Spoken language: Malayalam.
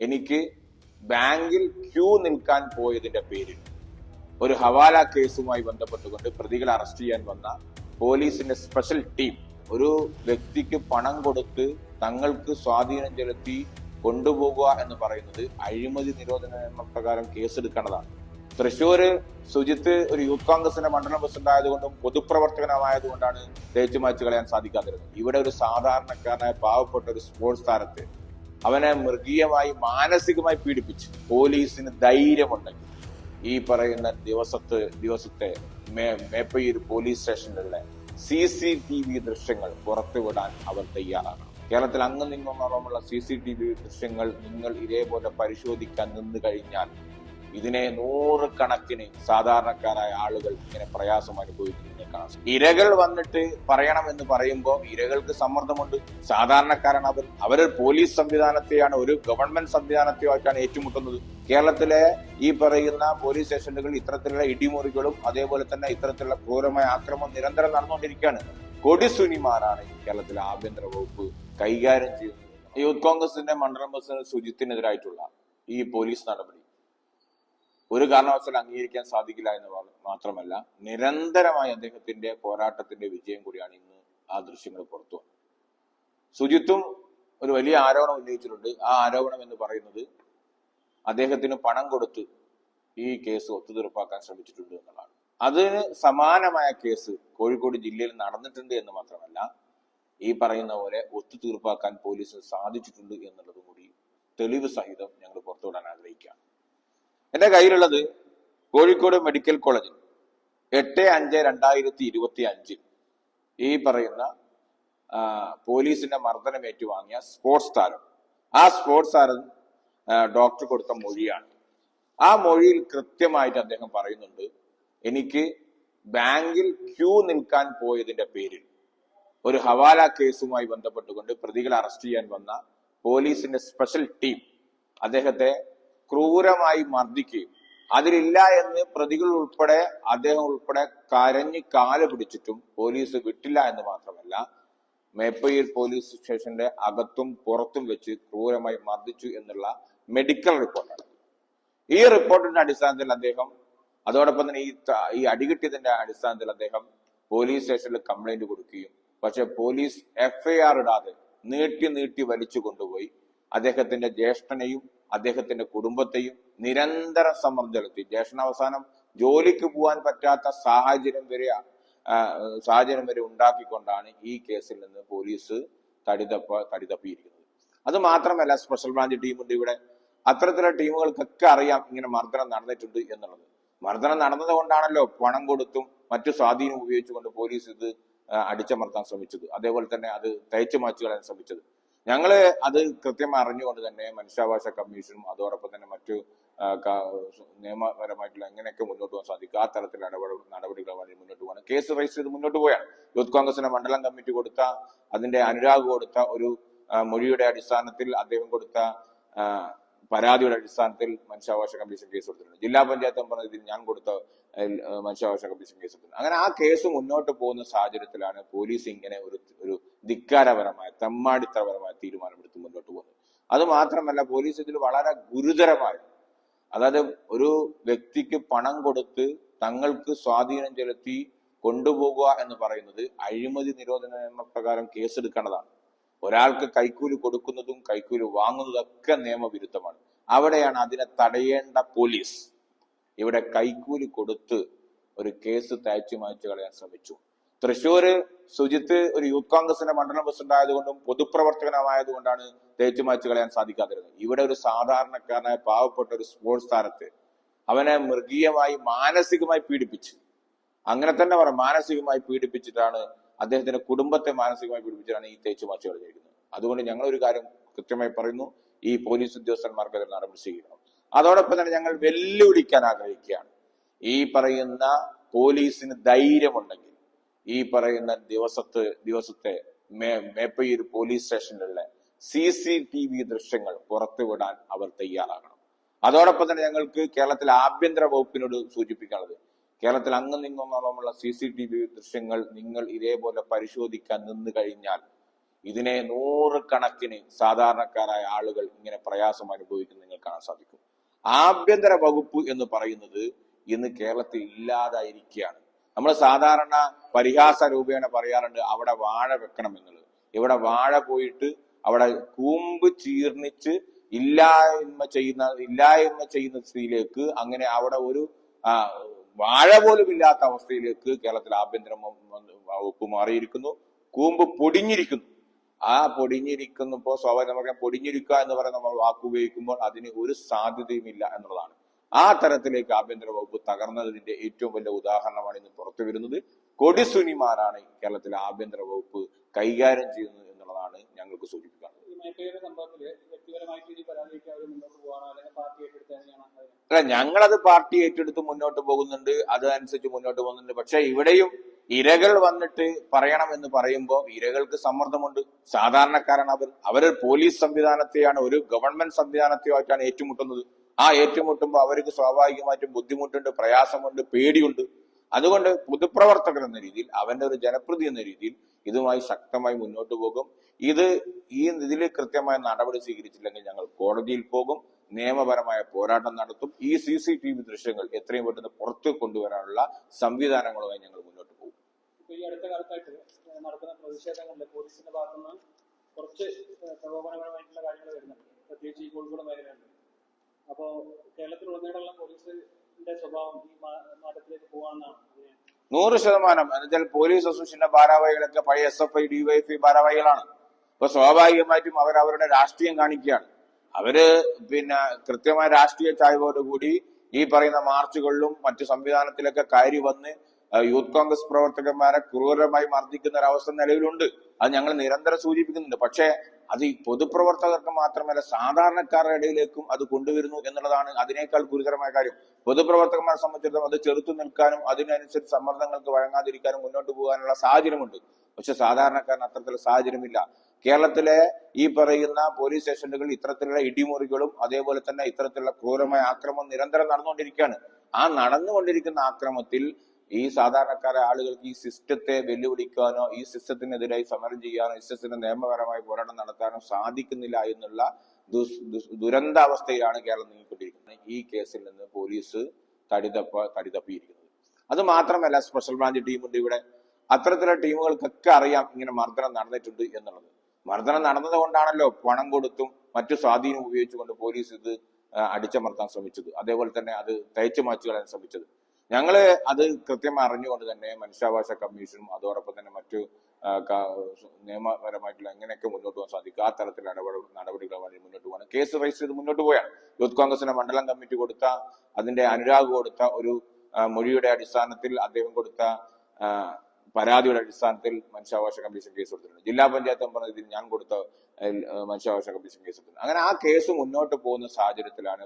എനിക്ക് ബാങ്കിൽ ക്യൂ നിൽക്കാൻ പോയതിന്റെ പേരിൽ ഒരു ഹവാല കേസുമായി ബന്ധപ്പെട്ടുകൊണ്ട് പ്രതികളെ അറസ്റ്റ് ചെയ്യാൻ വന്ന പോലീസിന്റെ സ്പെഷ്യൽ ടീം ഒരു വ്യക്തിക്ക് പണം കൊടുത്ത് തങ്ങൾക്ക് സ്വാധീനം ചെലുത്തി കൊണ്ടുപോകുക എന്ന് പറയുന്നത് അഴിമതി നിരോധന നിയമപ്രകാരം കേസെടുക്കേണ്ടതാണ്. തൃശ്ശൂര് സുജിത്ത് ഒരു യൂത്ത് കോൺഗ്രസിന്റെ മണ്ഡലം പ്രസിഡന്റ് ആയതുകൊണ്ടും പൊതുപ്രവർത്തകനായതുകൊണ്ടാണ് തേച്ചു മാച്ചു കളയാൻ സാധിക്കാതിരുന്നത്. ഇവിടെ ഒരു സാധാരണക്കാരനായ പാവപ്പെട്ട ഒരു സ്പോർട്സ് താരത്തെ അവനെ മൃഗീയമായി മാനസികമായി പീഡിപ്പിച്ച്. പോലീസിന് ധൈര്യമുണ്ടെങ്കിൽ ഈ പറയുന്ന ദിവസത്ത് ദിവസത്തെ മേപ്പയൂർ പോലീസ് സ്റ്റേഷനിലുള്ള സി സി ടി വി ദൃശ്യങ്ങൾ പുറത്തുവിടാൻ അവർ തയ്യാറാണ്. കേരളത്തിൽ അങ്ങ് നിന്നോളമുള്ള സി സി ടി വി ദൃശ്യങ്ങൾ നിങ്ങൾ ഇതേപോലെ പരിശോധിക്കാൻ നിന്ന് കഴിഞ്ഞാൽ ഇതിനെ നൂറുകണക്കിന് സാധാരണക്കാരായ ആളുകൾ ഇങ്ങനെ പ്രയാസം അനുഭവിക്കുന്നത് കാണാം ഇരകൾ വന്നിട്ട് പറയണം എന്ന് പറയുമ്പോൾ ഇരകൾക്ക് സമ്മർദ്ദമുണ്ട്. സാധാരണക്കാരാണ് അവർ. അവർ പോലീസ് സംവിധാനത്തെയാണ് ഒരു ഗവൺമെന്റ് സംവിധാനത്തെയായിട്ടാണ് ഏറ്റുമുട്ടുന്നത്. കേരളത്തിലെ ഈ പറയുന്ന പോലീസ് സ്റ്റേഷനുകൾ ഇത്തരത്തിലുള്ള ഇടിമുറികളും അതേപോലെ തന്നെ ഇത്തരത്തിലുള്ള ക്രൂരമായ ആക്രമണം നിരന്തരം നടന്നുകൊണ്ടിരിക്കുകയാണ്. കൊടിസുനിമാരാണ് കേരളത്തിലെ ആഭ്യന്തര വകുപ്പ് കൈകാര്യം ചെയ്യുന്നത്. യൂത്ത് കോൺഗ്രസിന്റെ മണ്ഡലം പ്രസിഡന്റ് സുജിത്തിനെതിരായിട്ടുള്ള ഈ പോലീസ് നടപടി. ഒരു കാരണവശാലും അംഗീകരിക്കാൻ സാധിക്കില്ല എന്ന് മാത്രമല്ല നിരന്തരമായ അദ്ദേഹത്തിന്റെ പോരാട്ടത്തിന്റെ വിജയം കൂടിയാണ് ഇന്ന് ആ ദൃശ്യങ്ങൾ പുറത്തു വന്നത്. സുജിത്തും ഒരു വലിയ ആരോപണം ഉന്നയിച്ചിട്ടുണ്ട്. ആ ആരോപണം എന്ന് പറയുന്നത് അദ്ദേഹത്തിന് പണം കൊടുത്ത് ഈ കേസ് ഒത്തുതീർപ്പാക്കാൻ ശ്രമിച്ചിട്ടുണ്ട് എന്നുള്ളതാണ്. അതിന് സമാനമായ കേസ് കോഴിക്കോട് ജില്ലയിൽ നടന്നിട്ടുണ്ട് എന്ന് മാത്രമല്ല ഈ പറയുന്ന പോലെ ഒത്തുതീർപ്പാക്കാൻ പോലീസിന് സാധിച്ചിട്ടുണ്ട് എന്നുള്ളതും കൂടി തെളിവ് സഹിതം ഞങ്ങൾ പുറത്തുവിടാൻ ആഗ്രഹിക്കുകയാണ്. എന്റെ കയ്യിലുള്ളത് കോഴിക്കോട് മെഡിക്കൽ കോളേജിൽ എട്ട് അഞ്ച് രണ്ടായിരത്തി ഇരുപത്തി അഞ്ചിൽ ഈ പറയുന്ന പോലീസിന്റെ മർദ്ദനം ഏറ്റുവാങ്ങിയ സ്പോർട്സ് താരം. ആ സ്പോർട്സ് താരം ഡോക്ടർ കൊടുത്ത മൊഴിയാണ്. ആ മൊഴിയിൽ കൃത്യമായിട്ട് അദ്ദേഹം പറയുന്നുണ്ട് എനിക്ക് ബാങ്കിൽ ക്യൂ നിൽക്കാൻ പോയതിന്റെ പേരിൽ ഒരു ഹവാല കേസുമായി ബന്ധപ്പെട്ടുകൊണ്ട് പ്രതികളെ അറസ്റ്റ് ചെയ്യാൻ വന്ന പോലീസിന്റെ സ്പെഷ്യൽ ടീം അദ്ദേഹത്തെ ക്രൂരമായി മർദ്ദിക്കുകയും അതിലില്ല എന്ന് പ്രതികൾ ഉൾപ്പെടെ അദ്ദേഹം ഉൾപ്പെടെ കരഞ്ഞ് കാൽ പിടിച്ചിട്ടും പോലീസ് വിട്ടില്ല എന്ന് മാത്രമല്ല മേപ്പയ്യൂർ പോലീസ് സ്റ്റേഷന്റെ അകത്തും പുറത്തും വെച്ച് ക്രൂരമായി മർദ്ദിച്ചു എന്നുള്ള മെഡിക്കൽ റിപ്പോർട്ടാണ്. ഈ റിപ്പോർട്ടിന്റെ അടിസ്ഥാനത്തിൽ അദ്ദേഹം അതോടൊപ്പം തന്നെ ഈ ഈ അടികിട്ടിയതിന്റെ അടിസ്ഥാനത്തിൽ അദ്ദേഹം പോലീസ് സ്റ്റേഷനിൽ കംപ്ലൈന്റ് കൊടുക്കുകയും പക്ഷെ പോലീസ് എഫ്ഐആർ ഇടാതെ നീട്ടി നീട്ടി വലിച്ചു കൊണ്ടുപോയി അദ്ദേഹത്തിന്റെ ജ്യേഷ്ഠനെയും അദ്ദേഹത്തിന്റെ കുടുംബത്തെയും നിരന്തരം സമ്മർദ്ദം ചെലുത്തി ജ്യേഷ്ഠൻ അവസാനം ജോലിക്ക് പോകാൻ പറ്റാത്ത സാഹചര്യം വരെ സാഹചര്യം വരെ ഉണ്ടാക്കിക്കൊണ്ടാണ് ഈ കേസിൽ നിന്ന് പോലീസ് തടിതപ്പ തടിതപ്പിയിരിക്കുന്നത്. അത് മാത്രമല്ല സ്പെഷ്യൽ ബ്രാഞ്ച് ടീമുണ്ട് ഇവിടെ. അത്തരത്തിലുള്ള ടീമുകൾക്കൊക്കെ അറിയാം ഇങ്ങനെ മർദ്ദനം നടന്നിട്ടുണ്ട് എന്നുള്ളത്. മർദ്ദനം നടന്നത് കൊണ്ടാണല്ലോ പണം കൊടുത്തും മറ്റു സ്വാധീനം ഉപയോഗിച്ചുകൊണ്ട് പോലീസ് ഇത് അടിച്ചമർത്താൻ ശ്രമിച്ചത്. അതേപോലെ തന്നെ അത് തയ്ച്ചു മാറ്റുകളാൻ ശ്രമിച്ചത്. ഞങ്ങൾ അത് കൃത്യം അറിഞ്ഞുകൊണ്ട് തന്നെ മനുഷ്യാവകാശ കമ്മീഷനും അതോടൊപ്പം തന്നെ മറ്റു നിയമപരമായിട്ടുള്ള എങ്ങനെയൊക്കെ മുന്നോട്ട് പോകാൻ സാധിക്കും ആ തരത്തിൽ ഇടപെടൽ നടപടികളുമായി മുന്നോട്ട് പോകണം. കേസ് രജിസ്റ്റർ ചെയ്ത് മുന്നോട്ട് പോയാണ്. യൂത്ത് കോൺഗ്രസിന്റെ മണ്ഡലം കമ്മിറ്റി കൊടുത്ത അതിന്റെ അനുരാഗ് കൊടുത്ത ഒരു മൊഴിയുടെ അടിസ്ഥാനത്തിൽ അദ്ദേഹം കൊടുത്ത പരാതിയുടെ അടിസ്ഥാനത്തിൽ മനുഷ്യാവകാശ കമ്മീഷൻ കേസ് കൊടുത്തിട്ടുണ്ട് ജില്ലാ പഞ്ചായത്ത് മെമ്പർ ഇതിൽ ഞാൻ കൊടുത്ത മനുഷ്യാവകാശ കമ്മീഷൻ കേസ് കൊടുത്തിട്ടുണ്ട് അങ്ങനെ ആ കേസ് മുന്നോട്ട് പോകുന്ന സാഹചര്യത്തിലാണ് പോലീസ് ഇങ്ങനെ ഒരു ഒരു ധിക്കാരപരമായ തമ്മാടിത്തരപരമായ തീരുമാനമെടുത്ത് മുന്നോട്ട് പോകുന്നത് അത് മാത്രമല്ല പോലീസ് ഇതിൽ വളരെ ഗുരുതരമായ അതായത് ഒരു വ്യക്തിക്ക് പണം കൊടുത്ത് തങ്ങൾക്ക് സ്വാധീനം ചെലുത്തി കൊണ്ടുപോകുക എന്ന് പറയുന്നത് അഴിമതി നിരോധന നിയമപ്രകാരം കേസെടുക്കേണ്ടതാണ്. ഒരാൾക്ക് കൈക്കൂലി കൊടുക്കുന്നതും കൈക്കൂലി വാങ്ങുന്നതും ഒക്കെ നിയമവിരുദ്ധമാണ്. അവിടെയാണ് അതിനെ തടയേണ്ട പോലീസ് ഇവിടെ കൈക്കൂലി കൊടുത്ത് ഒരു കേസ് തയ്ച്ചു മായ്ച്ചു കളയാൻ ശ്രമിച്ചു. തൃശ്ശൂര് സുജിത്ത് ഒരു യൂത്ത് കോൺഗ്രസിന്റെ മണ്ഡലം പ്രസിഡന്റ് ആയതുകൊണ്ടും പൊതുപ്രവർത്തകനായതുകൊണ്ടാണ് തേച്ചു മാച്ച് കളയാൻ സാധിക്കാതിരുന്നത്. ഇവിടെ ഒരു സാധാരണക്കാരനായ പാവപ്പെട്ട ഒരു സ്പോർട്സ് താരത്തെ അവനെ മൃഗീയമായി മാനസികമായി പീഡിപ്പിച്ചു അങ്ങനെ തന്നെ പറ മാനസികമായി പീഡിപ്പിച്ചിട്ടാണ് അദ്ദേഹത്തിന്റെ കുടുംബത്തെ മാനസികമായി പീഡിപ്പിച്ചിട്ടാണ് ഈ തേച്ചു മാച്ചു കളഞ്ഞിരിക്കുന്നത് അതുകൊണ്ട് ഞങ്ങൾ ഒരു കാര്യം കൃത്യമായി പറയുന്നു ഈ പോലീസ് ഉദ്യോഗസ്ഥന്മാർക്ക് അതിൽ നടപടി സ്വീകരിക്കണം. അതോടൊപ്പം തന്നെ ഞങ്ങൾ വെല്ലുവിളിക്കാൻ ആഗ്രഹിക്കുകയാണ്. ഈ പറയുന്ന പോലീസിന് ധൈര്യമുണ്ടെങ്കിൽ ഈ പറയുന്ന ദിവസത്തെ ദിവസത്തെ മേപ്പയൂർ പോലീസ് സ്റ്റേഷനിലെ സി സി ടി വി ദൃശ്യങ്ങൾ പുറത്തുവിടാൻ അവർ തയ്യാറാകണം. അതോടൊപ്പം തന്നെ ഞങ്ങൾക്ക് കേരളത്തിലെ ആഭ്യന്തര വകുപ്പിനോട് സൂചിപ്പിക്കാനുള്ളത് കേരളത്തിൽ അങ്ങ് നിന്നോളമുള്ള സി സി ടി വി ദൃശ്യങ്ങൾ നിങ്ങൾ ഇതേപോലെ പരിശോധിക്കാൻ നിന്ന് കഴിഞ്ഞാൽ ഇതിനെ നൂറുകണക്കിന് സാധാരണക്കാരായ ആളുകൾ ഇങ്ങനെ പ്രയാസം അനുഭവിക്കുന്ന നിങ്ങൾ കാണാൻ സാധിക്കും. ആഭ്യന്തര വകുപ്പ് എന്ന് പറയുന്നത് ഇന്ന് കേരളത്തിൽ ഇല്ലാതായിരിക്കുകയാണ്. നമ്മൾ സാധാരണ പരിഹാസ രൂപേണ പറയാറുണ്ട് അവിടെ വാഴ വെക്കണം എന്നുള്ളത്. ഇവിടെ വാഴ പോയിട്ട് അവിടെ കൂമ്പ് ചീർണിച്ച് ഇല്ലായ്മ ചെയ്യുന്ന ഇല്ലായ്മ ചെയ്യുന്ന സ്ഥിതിയിലേക്ക് അങ്ങനെ അവിടെ ഒരു വാഴ പോലും ഇല്ലാത്ത അവസ്ഥയിലേക്ക് കേരളത്തിൽ ആഭ്യന്തര വകുപ്പ് മാറിയിരിക്കുന്നു. കൂമ്പ് പൊടിഞ്ഞിരിക്കുന്നു. ആ പൊടിഞ്ഞിരിക്കുന്നപ്പോ സ്വാഭാവികം പൊടിഞ്ഞിരിക്കുക എന്ന് പറയുന്ന നമ്മൾ വാക്ക് ഉപയോഗിക്കുമ്പോൾ അതിന് ഒരു സാധ്യതയുമില്ല എന്നുള്ളതാണ്. ആ തരത്തിലേക്ക് ആഭ്യന്തര വകുപ്പ് തകർന്നതിന്റെ ഏറ്റവും വലിയ ഉദാഹരണമാണ് ഇന്ന് പുറത്തു വരുന്നത്. കൊടിസുനിമാരാണ് കേരളത്തിലെ ആഭ്യന്തര വകുപ്പ് കൈകാര്യം ചെയ്യുന്നത് എന്നുള്ളതാണ് ഞങ്ങൾക്ക് സൂചിപ്പിക്കുന്നത് അല്ല ഞങ്ങളത് പാർട്ടി ഏറ്റെടുത്ത് മുന്നോട്ട് പോകുന്നുണ്ട്. അതനുസരിച്ച് മുന്നോട്ട് പോകുന്നുണ്ട്. പക്ഷെ ഇവിടെയും ഇരകൾ വന്നിട്ട് പറയണം എന്ന് പറയുമ്പോൾ ഇരകൾക്ക് സമ്മർദ്ദമുണ്ട്. സാധാരണക്കാരാണ് അവർ. അവർ പോലീസ് സംവിധാനത്തെയാണ് ഒരു ഗവൺമെന്റ് സംവിധാനത്തെയോ ആയിട്ടാണ് ഏറ്റുമുട്ടുന്നത്. ആ ഏറ്റുമുട്ടുമ്പോൾ അവർക്ക് സ്വാഭാവികമായിട്ടും ബുദ്ധിമുട്ടുണ്ട് പ്രയാസമുണ്ട് പേടിയുണ്ട്. അതുകൊണ്ട് പൊതുപ്രവർത്തകൻ എന്ന രീതിയിൽ അവന്റെ ഒരു ജനപ്രതി എന്ന രീതിയിൽ ഇതുമായി ശക്തമായി മുന്നോട്ട് പോകും. ഇത് ഈ ഇതിൽ കൃത്യമായ നടപടി സ്വീകരിച്ചില്ലെങ്കിൽ ഞങ്ങൾ കോടതിയിൽ പോകും. നിയമപരമായ പോരാട്ടം നടത്തും. ഈ സി സി ടി വി ദൃശ്യങ്ങൾ എത്രയും പെട്ടെന്ന് പുറത്തു കൊണ്ടുവരാനുള്ള സംവിധാനങ്ങളുമായി ഞങ്ങൾ മുന്നോട്ട് പോകും. ഈ അടുത്ത കാലത്തായിട്ട് നടക്കുന്ന പ്രതിഷേധങ്ങളിൽ പോലീസിന്റെ ഭാഗത്തുനിന്ന് കുറച്ച് പ്രകോപനപരമായിട്ടുള്ള കാര്യങ്ങൾ വരുന്നുണ്ട്. പ്രത്യേകിച്ച് ഈ കോഴിക്കോട് മേഖലയുണ്ട് അപ്പോ കേരളത്തിലുടനീളമുള്ള പോലീസിന്റെ സ്വഭാവം ഈ മാറ്റത്തിലേക്ക് പോകാമെന്നാണ് നൂറ് ശതമാനം. എന്നുവെച്ചാൽ പോലീസ് അസോസിയേഷന്റെ ഭാരവാഹികളൊക്കെ പഴയ എസ് എഫ് ഐ ഡിവൈഎഫ്ഐ ഭാരവാഹികളാണ്. അപ്പൊ സ്വാഭാവികമായിട്ടും അവർ അവരുടെ രാഷ്ട്രീയം കാണിക്കുകയാണ്. അവർ പിന്നെ കൃത്യമായ രാഷ്ട്രീയ ചായ്വോടുകൂടി ഈ പറയുന്ന മാർച്ചുകളിലും മറ്റു സംവിധാനത്തിലൊക്കെ കയറി വന്ന് യൂത്ത് കോൺഗ്രസ് പ്രവർത്തകന്മാരെ ക്രൂരമായി മർദ്ദിക്കുന്ന ഒരവസ്ഥ നിലവിലുണ്ട്. അത് ഞങ്ങൾ നിരന്തരം സൂചിപ്പിക്കുന്നുണ്ട്. പക്ഷേ അത് ഈ പൊതുപ്രവർത്തകർക്ക് മാത്രമല്ല സാധാരണക്കാരുടെ ഇടയിലേക്കും അത് കൊണ്ടുവരുന്നു എന്നുള്ളതാണ് അതിനേക്കാൾ ഗുരുതരമായ കാര്യം. പൊതുപ്രവർത്തകന്മാരെ സംബന്ധിച്ചിടത്തോളം അത് ചെറുത്തു നിൽക്കാനും അതിനനുസരിച്ച് സമ്മർദ്ദങ്ങൾക്ക് വഴങ്ങാതിരിക്കാനും മുന്നോട്ട് പോകാനുള്ള സാഹചര്യമുണ്ട്. പക്ഷെ സാധാരണക്കാരന് അത്തരത്തിലുള്ള സാഹചര്യമില്ല. കേരളത്തിലെ ഈ പറയുന്ന പോലീസ് സ്റ്റേഷനുകളിൽ ഇത്തരത്തിലുള്ള ഇടിമുറികളും അതേപോലെ തന്നെ ഇത്തരത്തിലുള്ള ക്രൂരമായ ആക്രമം നിരന്തരം നടന്നുകൊണ്ടിരിക്കുകയാണ്. ആ നടന്നുകൊണ്ടിരിക്കുന്ന ആക്രമത്തിൽ ഈ സാധാരണക്കാരെ ആളുകൾക്ക് ഈ സിസ്റ്റത്തെ വെല്ലുവിളിക്കാനോ ഈ സിസ്റ്റത്തിനെതിരായി സമരം ചെയ്യാനോ സിസ്റ്റത്തിന് നിയമപരമായി പോരാട്ടം നടത്താനോ സാധിക്കുന്നില്ല എന്നുള്ള ദുരന്താവസ്ഥയിലാണ് കേരളം നീങ്ങിക്കൊണ്ടിരിക്കുന്നത്. ഈ കേസിൽ നിന്ന് പോലീസ് തടിതപ്പ തടിതപ്പിയിരിക്കുന്നത് അത് മാത്രമല്ല സ്പെഷ്യൽ ബ്രാഞ്ച് ടീമുണ്ട് ഇവിടെ. അത്തരത്തിലുള്ള ടീമുകൾക്കൊക്കെ അറിയാം ഇങ്ങനെ മർദ്ദനം നടന്നിട്ടുണ്ട് എന്നുള്ളത്. മർദ്ദനം നടന്നത് കൊണ്ടാണല്ലോ പണം കൊടുത്തും മറ്റു സ്വാധീനം ഉപയോഗിച്ചുകൊണ്ട് പോലീസ് ഇത് അടിച്ചമർത്താൻ ശ്രമിച്ചത്. അതേപോലെ തന്നെ അത് തയ്ച്ചു മാറ്റുകളാൻ ശ്രമിച്ചത്. ഞങ്ങൾ അത് കൃത്യം അറിഞ്ഞുകൊണ്ട് തന്നെ മനുഷ്യാവകാശ കമ്മീഷനും അതോടൊപ്പം തന്നെ മറ്റു നിയമപരമായിട്ടുള്ള എങ്ങനെയൊക്കെ മുന്നോട്ട് പോകാൻ സാധിക്കും ആ തരത്തിൽ നടപടികൾ നടപടികളുമായി മുന്നോട്ട് പോകാൻ കേസ് രജിസ്റ്റർ ചെയ്ത് മുന്നോട്ട് പോയാണ്. യൂത്ത് കോൺഗ്രസിന്റെ മണ്ഡലം കമ്മിറ്റി കൊടുത്ത അതിന്റെ അനുരാഗ് കൊടുത്ത ഒരു മൊഴിയുടെ അടിസ്ഥാനത്തിൽ അദ്ദേഹം കൊടുത്ത പരാതിയുടെ അടിസ്ഥാനത്തിൽ മനുഷ്യാവകാശ കമ്മീഷൻ കേസ് കൊടുത്തിട്ടുണ്ട്. ജില്ലാ പഞ്ചായത്ത് ഇതിൽ ഞാൻ കൊടുത്ത മനുഷ്യാവകാശ കമ്മീഷൻ കേസ് അങ്ങനെ ആ കേസ് മുന്നോട്ട് പോകുന്ന സാഹചര്യത്തിലാണ്